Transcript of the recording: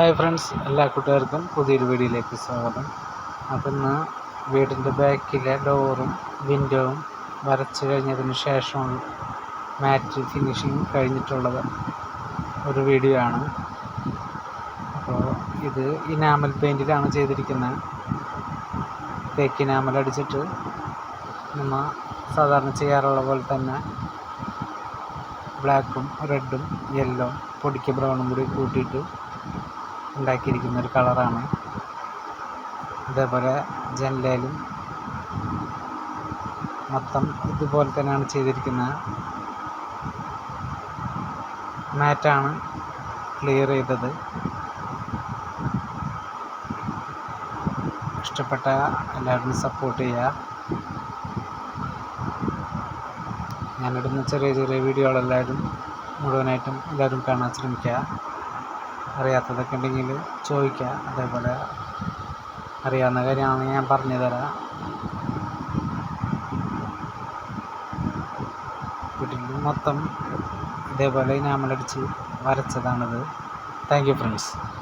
Hi friends എല്ലാ കൂട്ടുകാർക്കും പുതിയൊരു വീഡിയോയിലേക്ക് സ്വാഗതം. അപ്പം ഇന്ന് വീടിന്റെ ബാക്കിലെ ഡോറും വിൻഡോവും വരച്ച് കഴിഞ്ഞതിന് ശേഷം മാറ്റ് ഫിനിഷിങ് കഴിഞ്ഞിട്ടുള്ളത്. ഒരു വീഡിയോ ആണ്. അപ്പോൾ ഇത് ഇനാമൽ പെയിന്റിലാണ് ചെയ്തിരിക്കുന്നത്. തേക്ക് ഇനാമൽ അടിച്ചിട്ട് നമ്മൾ സാധാരണ ചെയ്യാറുള്ള പോലെ തന്നെ ബ്ലാക്കും റെഡും യെല്ലോ പൊടിക്ക് ബ്രൗണും കൂടി കൂട്ടിയിട്ട് ഉണ്ടാക്കിയിരിക്കുന്ന ഒരു കളറാണ്. അതേപോലെ ജനലേലും മൊത്തം ഇതുപോലെ തന്നെയാണ് ചെയ്തിരിക്കുന്നത്. മാറ്റാണ് ക്ലിയർ ചെയ്തത്. ഇഷ്ടപ്പെട്ട എല്ലാവരും സപ്പോർട്ട് ചെയ്യുക. ഞാനിടുന്ന ചെറിയ ചെറിയ വീഡിയോകളെല്ലാവരും മുഴുവനായിട്ടും എല്ലാവരും കാണാൻ ശ്രമിക്കുക. അറിയാത്തതൊക്കെ ഉണ്ടെങ്കിൽ ചോദിക്കുക. അതേപോലെ അറിയാവുന്ന കാര്യമാണെങ്കിൽ ഞാൻ പറഞ്ഞു തരാം. വീട്ടിൽ മൊത്തം ഇതേപോലെ ഇനാമലടിച്ച് വരച്ചതാണിത്. Thank you friends